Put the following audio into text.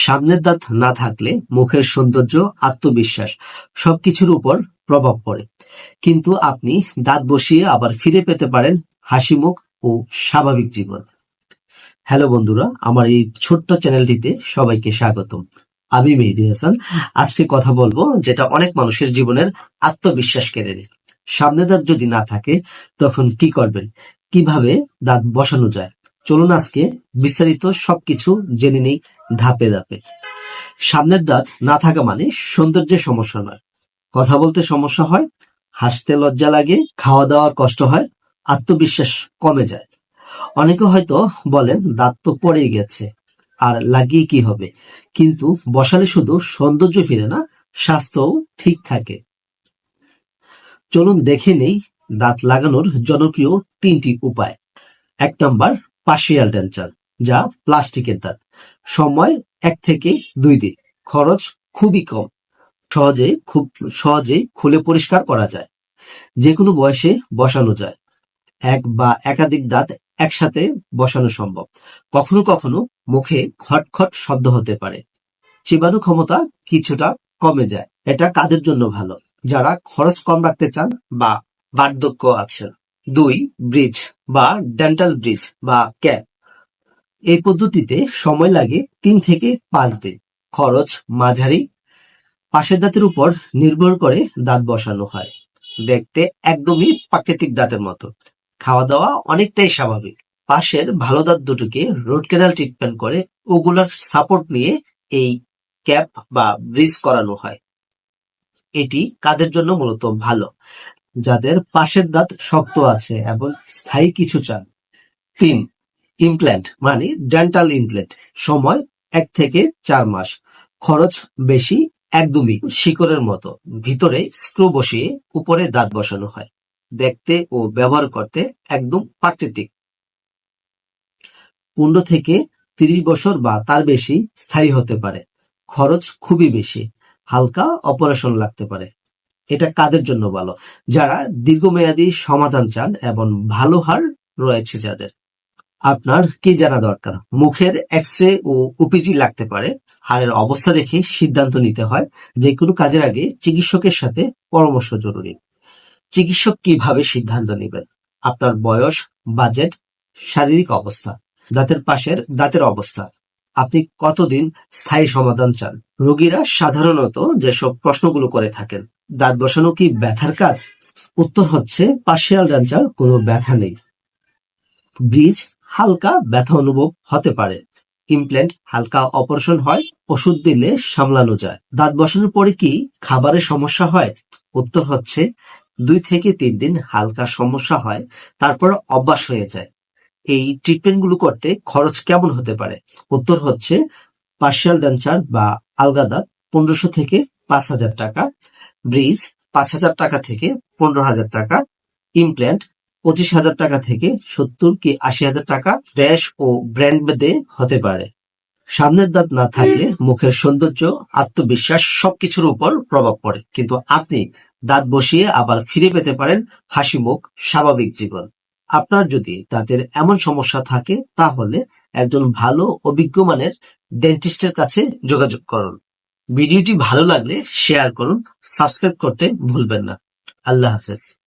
সামনের দাঁত না থাকলে মুখের সৌন্দর্য, আত্মবিশ্বাস সবকিছুর উপর প্রভাব পড়ে। কিন্তু আপনি দাঁত বসিয়ে আবার ফিরে পেতে পারেন হাসি মুখ ও স্বাভাবিক জীবন। হ্যালো বন্ধুরা, আমার এই ছোট্ট চ্যানেলটিতে সবাইকে স্বাগতম। আমি মেহেদি হাসান। আজকে কথা বলব যেটা অনেক মানুষের জীবনের আত্মবিশ্বাস কেড়ে নেয়। সামনে দাঁত যদি না থাকে, তখন কি করবেন? কীভাবে দাঁত বসানো যায়? চলুন আজকে বিস্তারিত সবকিছু জেনে নেই ধাপে ধাপে। সামনের দাঁত না থাকা মানে সৌন্দর্যের সমস্যা নয়। কথা বলতে সমস্যা হয়, হাসতে লজ্জা লাগে, খাওয়া দাওয়ার কষ্ট হয়, আত্মবিশ্বাস কমে যায়। অনেকে হয়তো বলেন, দাঁত তো পড়েই গেছে, আর লাগিয়ে কি হবে? কিন্তু বসালে শুধু সৌন্দর্য ফিরে না, স্বাস্থ্যও ঠিক থাকে। চলুন দেখে নেই, দাঁত লাগানোর জনপ্রিয় তিনটি উপায়। এক নম্বর পার্সিয়াল ডেন্টাল যা প্লাস্টিকের দাঁত। সময় এক থেকে দুই দিন। খরচ খুবই কম। সহজে খুব সহজেই খুলে পরিষ্কার করা যায়। যে কোনো বয়সে বসানো যায়। এক বা একাধিক দাঁত একসাথে বসানো সম্ভব। কখনো কখনো মুখে খটখট শব্দ হতে পারে। চিবানো ক্ষমতা কিছুটা কমে যায়। এটা কাদের জন্য ভালো? যারা খরচ কম রাখতে চান বা বার্ধক্য আছেন। দুই ব্রিজ বা ডেন্টাল ব্রিজ বা ক্যাপ এই পদ্ধতিতে সময় লাগে তিন থেকে পাঁচ দিন। খরচ মাঝারি। পাশের দাঁতের উপর নির্ভর করে দাঁত বসানো হয়। দেখতে একদমই প্রাকৃতিক দাঁতের মতো। খাওয়া দাওয়া অনেকটাই স্বাভাবিক। পাশের ভালো দাঁত দুটোকে রুট ক্যানাল ট্রিটমেন্ট করে ওগুলার সাপোর্ট নিয়ে এই ক্যাপ বা ব্রিজ করানো হয়। এটি কাদের জন্য মূলত ভালো? যাদের পাশের দাঁত শক্ত আছে এবং স্থায়ী কিছু চান। তিন ইমপ্ল্যান্ট মানে ডেন্টাল ইমপ্ল্যান্ট সময় এক থেকে চার মাস। খরচ বেশি একদমই শিকড়ের মতো। ভিতরে স্ক্রু বসিয়ে উপরে দাঁত বসানো হয়। দেখতে ও ব্যবহার করতে একদম প্রাকৃতিক। পনেরো থেকে তিরিশ বছর বা তার বেশি স্থায়ী হতে পারে। খরচ খুবই বেশি। হালকা অপারেশন লাগতে পারে। এটা কাদের জন্য ভালো? যারা দীর্ঘমেয়াদী সমাধান চান এবং ভালো হার রয়েছে যাদের। আপনার কি জানা দরকার? মুখের এক্স রে ও ওপিজি লাগতে পারে। হাড়ের অবস্থা দেখে সিদ্ধান্ত নিতে হয়। যে কোনো কাজের আগে চিকিৎসকের সাথে পরামর্শ জরুরি। চিকিৎসক কীভাবে সিদ্ধান্ত নেবেন? আপনার বয়স, বাজেট, শারীরিক অবস্থা, দাঁতের পাশের দাঁতের অবস্থা। আপনি কতদিন স্থায়ী সমাধান চান? রোগীরা সাধারণত যেসব প্রশ্নগুলো করে থাকেন দাঁত বসানো কি ব্যথার কাজ? উত্তর হচ্ছে পার্সিয়াল ডেন্টাল কোনো ব্যথা নেই। ব্রিজ হালকা ব্যথা অনুভব হতে পারে। ইমপ্ল্যান্ট হালকা অপারেশন হয়, ওষুধ দিলে সামলানো যায়। দাঁত বসানোর পরে কি খাবারের সমস্যা হয়? উত্তর হচ্ছে, দুই থেকে তিন দিন হালকা সমস্যা হয়, তারপর অভ্যাস হয়ে যায়। এই ট্রিটমেন্টগুলো করতে খরচ কেমন হতে পারে? উত্তর হচ্ছে পার্সিয়াল ডেন্টার বা আলগা দাঁত পনেরোশো থেকে পাঁচ হাজার টাকা ব্রিজ পাঁচ হাজার টাকা থেকে পনেরো হাজার টাকা ইমপ্ল্যান্ট পঁচিশ হাজার টাকা থেকে সত্তর কি আশি হাজার টাকা ড্যাশ ও ব্র্যান্ড বেদে হতে পারে। সামনের দাঁত না থাকলে মুখের সৌন্দর্য, আত্মবিশ্বাস সবকিছুর উপর প্রভাব পড়ে। কিন্তু আপনি দাঁত বসিয়ে আবার ফিরে পেতে পারেন হাসি মুখ স্বাভাবিক জীবন। আপনার যদি দাঁতের এমন সমস্যা থাকে, তাহলে একজন ভালো অভিজ্ঞ মানের ডেন্টিস্টের কাছে যোগাযোগ করুন। ভিডিওটি ভালো লাগলে শেয়ার করুন সাবস্ক্রাইব করতে ভুলবেন না। আল্লাহ হাফেজ।